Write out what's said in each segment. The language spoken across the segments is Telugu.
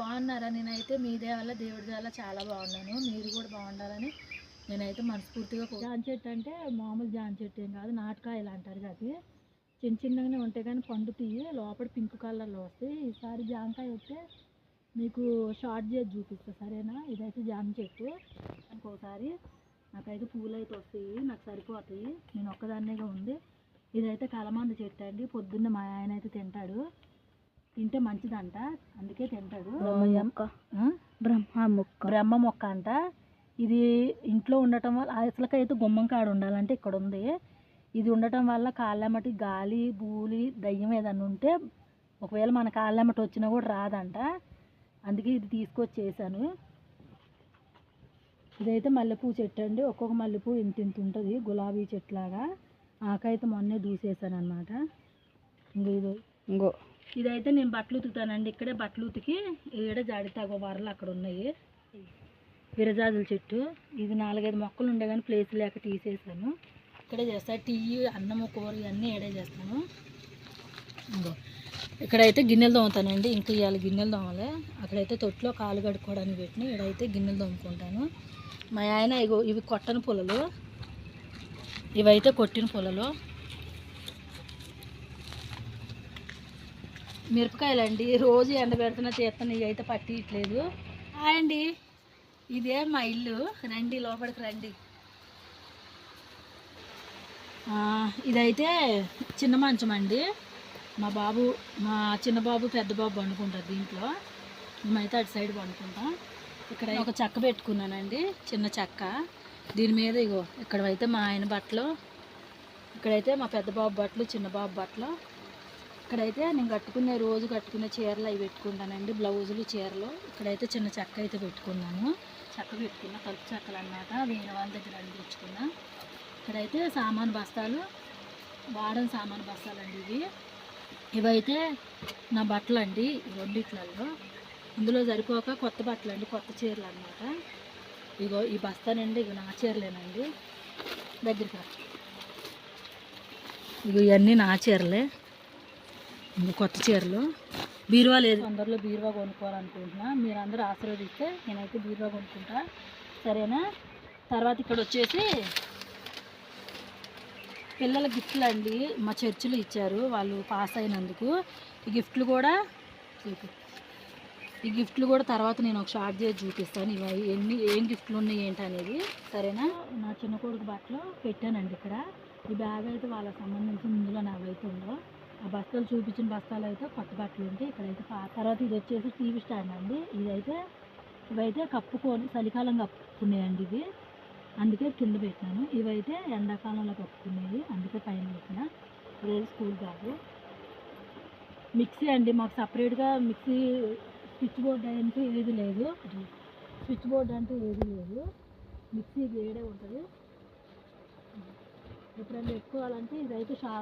బాగున్నారా? నేనైతే మీ వల్ల దేవుడి వల్ల చాలా బాగున్నాను. మీరు కూడా బాగుండాలని నేనైతే మనస్ఫూర్తిగా జాన్ చెట్టు అంటే మామూలు జాన్ చెట్టు ఏం కాదు నాటకాయలు అంటారు అది. చిన్న చిన్నగానే ఉంటాయి కానీ పండు తీయి లోపల పింక్ కలర్లో వస్తాయి. ఈసారి జామకాయ వస్తే మీకు షార్ట్ చేసి చూపిస్తా సరేనా? ఇదైతే జామ చెట్టు. ఇంకోసారి నాకైతే పూలు అయితే వస్తాయి నాకు సరిపోతాయి. నేను ఒక్కదాన్నేగా ఉంది. ఇదైతే కలమంద చెట్టు అండి. పొద్దున్న మా ఆయన అయితే తింటాడు. తింటే మంచిదంట అందుకే తింటాడు? బ్రహ్మ మొక్క. బ్రహ్మ మొక్క. అంట. ఇది ఇంట్లో ఉండటం వల్ల అసలుకైతే గుమ్మం కాడ ఉండాలంటే ఇక్కడ ఉంది. ఇది ఉండటం వల్ల కాళ్ళెమ్మటి గాలి బూలి దయ్యం ఏదన్నా ఉంటే ఒకవేళ మన కాళ్ళెమ్మటి వచ్చినా కూడా రాదంట. అందుకే ఇది తీసుకొచ్చి చేశాను ఇదైతే మల్లెపూ చెట్టు అండి. ఒక్కొక్క మల్లెపూ ఇంత ఇంత ఉంటుంది గులాబీ చెట్లాగా ఆకైతే మొన్నే దూసేసాను అనమాట ఇంకో ఇది. ఇంకో ఇదైతే నేను బట్టలు ఉతుకుతానండి. ఇక్కడే బట్టలు ఉతికి ఈడ జాడితాగో వరలు అక్కడ ఉన్నాయి. విరజాజుల చెట్టు. ఇది నాలుగైదు మొక్కలు ఉండే కానీ ప్లేస్ లేక తీసేసాను. ఇక్కడే చేస్తాను టీ అన్నము కూర ఇవన్నీ ఏడే చేస్తాను. ఇక్కడైతే గిన్నెలు తోముతానండి. ఇంకా ఇవాళ గిన్నెలు తోమలే. అక్కడైతే తొట్లో కాలు కడుక్కోవడానికి పెట్టిన ఇక్కడైతే గిన్నెలు తోముకుంటాను. మా ఆయన ఇగో ఇవి కొట్టని పొలలు ఇవైతే కొట్టిన పొలలు మిరపకాయలండి. రోజు ఎండ పెడుతున్న చేస్తాను ఇవి అయితే పట్టియట్లేదు. అండి ఇదే మా ఇల్లు. రండి లోపలికి రండి. ఇదైతే చిన్న మంచం అండి. మా బాబు మా చిన్న బాబు పెద్ద బాబు పండుకుంటారు దీంట్లో. మేమైతే అటు సైడ్ పండుకుంటాం ఇక్కడ ఒక చెక్క పెట్టుకున్నానండి చిన్న చెక్క. దీని మీద ఇగో ఇక్కడ అయితే మా ఆయన బట్టలు ఇక్కడైతే మా పెద్ద బాబు బట్టలు చిన్న బాబు బట్టలు ఇక్కడైతే నేను కట్టుకునే రోజు కట్టుకునే చీరలు అవి పెట్టుకుంటానండి బ్లౌజులు చీరలు. ఇక్కడైతే చిన్న చెక్క అయితే పెట్టుకున్నాను. చెక్క పెట్టుకున్న కలుపు చెక్కలు అన్నమాట. వేరే వాళ్ళ దగ్గర అడిగించుకున్నా ఇక్కడైతే సామాన్ బస్తాలు వాడని సామాన్ బస్తాలు అండి ఇవి. ఇవైతే నా బట్టలు అండి రెండిట్లలో ఇందులో సరిపోక కొత్త బట్టలు అండి కొత్త చీరలు అన్నమాట. ఇగో ఈ బస్తానండి ఇగో నా చీరలేనండి. దగ్గరికి ఇగో ఇవన్నీ నా చీరలే. కొత్త చీరలు. బీరువా లేదు. అందరిలో బీరువా కొనుక్కోవాలనుకుంటున్నా. మీరు అందరూ ఆశీర్వదిస్తే నేనైతే బీరువా కొనుక్కుంటా. సరేనా? తర్వాత ఇక్కడ వచ్చేసి పిల్లల గిఫ్ట్లు అండి. మా చర్చిలో ఇచ్చారు. వాళ్ళు పాస్ అయినందుకు. ఈ గిఫ్ట్లు కూడా ఈ గిఫ్ట్లు కూడా తర్వాత నేను ఒక షార్ట్ చేసి చూపిస్తాను. ఇవి ఎన్ని ఏం గిఫ్ట్లు ఉన్నాయి ఏంటి అనేది సరేనా? నా చిన్న కొడుకు బట్టలు పెట్టానండి ఇక్కడ. ఈ బ్యాగ్ అయితే వాళ్ళకి సంబంధించిన ముందులో నా వైపు ఆ బస్తాలు చూపించిన బస్తాలు అయితే కొత్త బట్టలు ఉంటాయి. ఇక్కడైతే తర్వాత ఇది వచ్చేసి టీవీ స్టాండ్ అండి. ఇదైతే ఇవైతే కప్పుకొని చలికాలం కప్పుకునేయండి ఇవి. అందుకే కింద పెట్టినాను ఇవైతే ఎండాకాలంలో కప్పుకునేవి. అందుకే పైన పెట్టిన. ఇదే స్కూల్ బ్యాగ్ మిక్సీ అండి. మాకు సపరేట్గా మిక్సీ స్విచ్ బోర్డ్ అంటే ఏది లేదు. స్విచ్ బోర్డ్ అంటే ఏది లేదు. మిక్సీ వేడే ఉంటుంది. ఎప్పుడైనా పెట్టుకోవాలంటే ఇదైతే షా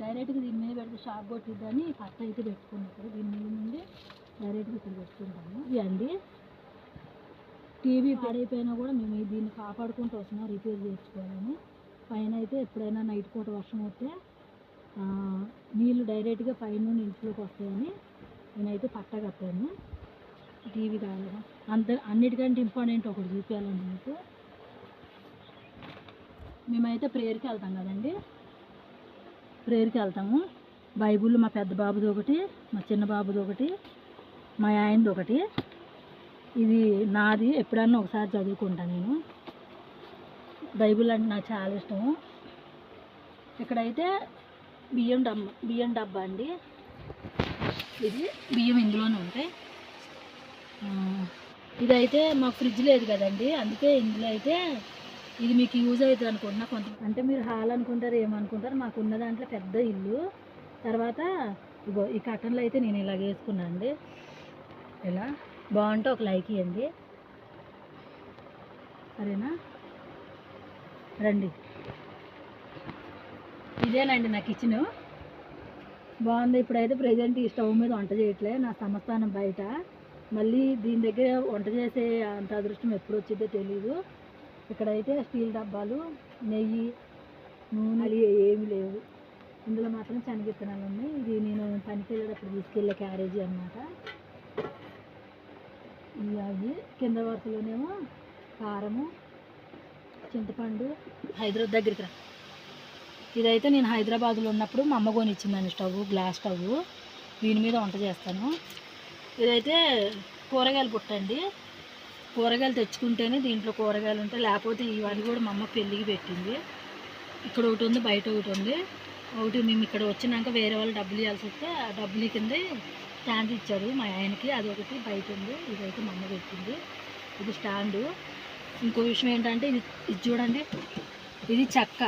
డైరెక్ట్గా దీని మీద పెడితే షాక్ కొట్టిద్దని కట్ట అయితే పెట్టుకున్నప్పుడు దీని మీద నుండి డైరెక్ట్గా ఇక్కడ పెట్టుకుంటాము. ఇది అండి టీవీ పాడైపోయినా కూడా మేము దీన్ని కాపాడుకుంటూ వస్తున్నాం రిపేర్ చేసుకోవాలని పైన అయితే ఎప్పుడైనా నైట్ పూట వర్షం వస్తే నీళ్ళు డైరెక్ట్గా పైన ఇంట్లోకి వస్తాయని నేనైతే పట్ట కట్టాను. టీవీ కాదు అంత అన్నిటికంటే ఇంపార్టెంట్ ఒకటి చూపించాలండి మీకు. మేమైతే ప్రేయర్కి వెళ్తాం కదండి. ప్రేయర్కి వెళ్తాము. బైబుల్ మా పెద్ద బాబుది ఒకటి మా చిన్న బాబుది ఒకటి మా ఆయనది ఒకటి. ఇది నాది ఎప్పుడన్నా ఒకసారి చదువుకుంటా నేను. బైబిల్ అంటే నాకు చాలా ఇష్టము. ఇక్కడైతే బియ్యం డబ్బా బియ్యం డబ్బా అండి. ఇది బియ్యం ఇందులోనే ఉంటాయి. ఇదైతే మాకు ఫ్రిడ్జ్ లేదు కదండి. అందుకే ఇందులో అయితే ఇది మీకు యూజ్ అవుతుంది అనుకుంటున్నా. కొంత అంటే మీరు హాల్ అనుకుంటారు ఏమనుకుంటారు మాకు ఉన్న దాంట్లో పెద్ద ఇల్లు. తర్వాత ఇగో ఈ కట్టన్లు అయితే నేను ఇలా వేసుకున్నాను అండి. ఇలా బాగుంటే ఒక లైక్ ఇవ్వండి. సరేనా? రండి. ఇదేనండి నా కిచెను బాగుంది. ఇప్పుడైతే ప్రజెంట్ ఈ స్టవ్ మీద వంట చేయట్లే. నా సంస్థానం బయట. మళ్ళీ దీని దగ్గర వంట చేసే అంత అదృష్టం ఎప్పుడు వచ్చిందో తెలీదు. ఇక్కడైతే స్టీల్ డబ్బాలు నెయ్యి నూనె. ఏమి ఏమీ లేవు. ఇందులో మాత్రం శనగిత్తనాలు ఉన్నాయి. ఇది నేను పనికి వెళ్ళేటప్పుడు తీసుకెళ్ళే క్యారేజీ అనమాట ఇవి అవి. కింద వరుసలోనేమో కారము చింతపండు హైదరాబాద్ దగ్గరికి రా. ఇదైతే నేను హైదరాబాద్లో ఉన్నప్పుడు మా అమ్మ కొనిచ్చిందండి స్టవ్ గ్లాస్ స్టవ్. దీని మీద వంట చేస్తాను. ఇదైతే కూరగాయలు పుట్టండి కూరగాయలు తెచ్చుకుంటేనే దీంట్లో కూరగాయలు ఉంటాయి. లేకపోతే ఇవన్నీ కూడా మా అమ్మ పెళ్ళికి పెట్టింది. ఇక్కడ ఒకటి ఉంది బయట ఒకటి ఉంది. ఒకటి మేము ఇక్కడ వచ్చినాక వేరే వాళ్ళు డబ్బులు ఇవ్వాల్సి వస్తే ఆ డబ్బులు కింద స్టాండ్ ఇచ్చారు. మా ఆయనకి అది ఒకటి బయట ఉంది ఇదైతే మా అమ్మ పెట్టింది. ఇది స్టాండు. ఇంకో విషయం ఏంటంటే ఇది ఇది చూడండి. ఇది చెక్క.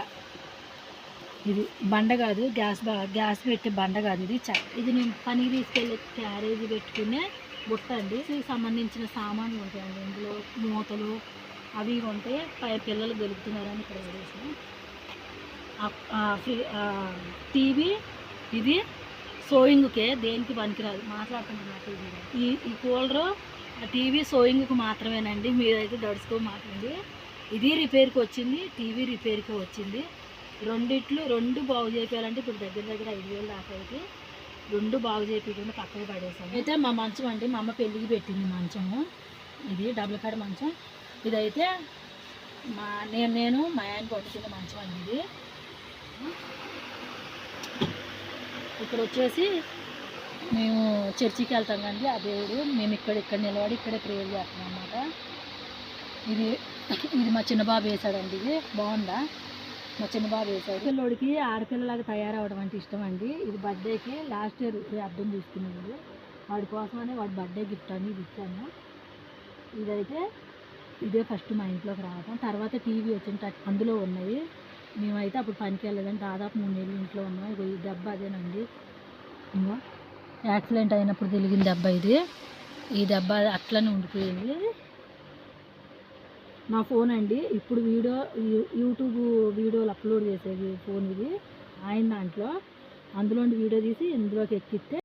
ఇది బండ కాదు గ్యాస్ గ్యాస్ పెట్టే బండ కాదు. ఇది చెక్క. ఇది నేను పనికి తీసుకెళ్ళి క్యారేజీ పెట్టుకునే బుట్ట అండి సంబంధించిన సామాన్లు ఉంటాయండి. ఇందులో మూతలు అవి ఉంటే ఉంటాయి పై పిల్లలు గెలుపుతున్నారని ఇక్కడ పడేసాను టీవీ ఇది సోయింగ్కే దేనికి పనికిరాదు. మాట్లాడుకుంటున్నా టీవీ. ఈ ఈ కూలరు ఆ టీవీ సోయింగ్కి మాత్రమేనండి. మీరైతే దడుచుకో మాట్లాడి ఇది రిపేర్కి వచ్చింది టీవీ రిపేర్కి వచ్చింది. రెండిట్లు రెండు బాగు చేయాలంటే ఇప్పుడు దగ్గర దగ్గర ఐదు వేలు దాకా అయితే రెండు బాగు చేయించకుండా పక్కకు పడేసాను అయితే మా మంచం అండి మా అమ్మ పెళ్ళికి పెట్టింది మంచము. ఇది డబుల్ కాడ మంచం. ఇదైతే మా నేను నేను మా ఆయన పట్టుకున్న మంచం అండి ఇది. ఇక్కడ వచ్చేసి మేము చర్చికి వెళ్తాం కండి ఆ దేవుడు. మేము ఇక్కడ ఇక్కడ నిలబడి ఇక్కడే ప్రేయర్ చేస్తాం అన్నమాట. ఇది ఇది మా చిన్న బాబు వేసాడండి ఇది. బాగుందా? మా చిన్న బాబు వేసాడు పిల్లోడికి ఆడపిల్లలాగా తయారవడం అంటే ఇష్టం అండి. ఇది బర్త్డేకి లాస్ట్ ఇయర్ అర్థం తీసుకున్నాడు. వాడి కోసమనే వాడి బర్త్డే గిఫ్ట్ అని ఇది ఇచ్చాను. ఇదైతే ఇదే ఫస్ట్ మా ఇంట్లోకి రావడం తర్వాత టీవీ వచ్చిన అందులో ఉన్నాయి. మేమైతే అప్పుడు పనికి వెళ్ళలేదని దాదాపు మూడు నెలలు ఇంట్లో ఉన్నాం. ఇక ఈ దెబ్బ అదేనండి. యాక్సిడెంట్ అయినప్పుడు తెలిగిన దెబ్బ ఇది. ఈ దెబ్బ అట్లనే ఉండిపోయింది. నా ఫోన్ అండి. ఇప్పుడు వీడియో యూట్యూబ్ వీడియోలు అప్లోడ్ చేసేది ఫోన్ ఇది. ఆయన దాంట్లో అందులో వీడియో తీసి ఇందులోకి ఎక్కిస్తే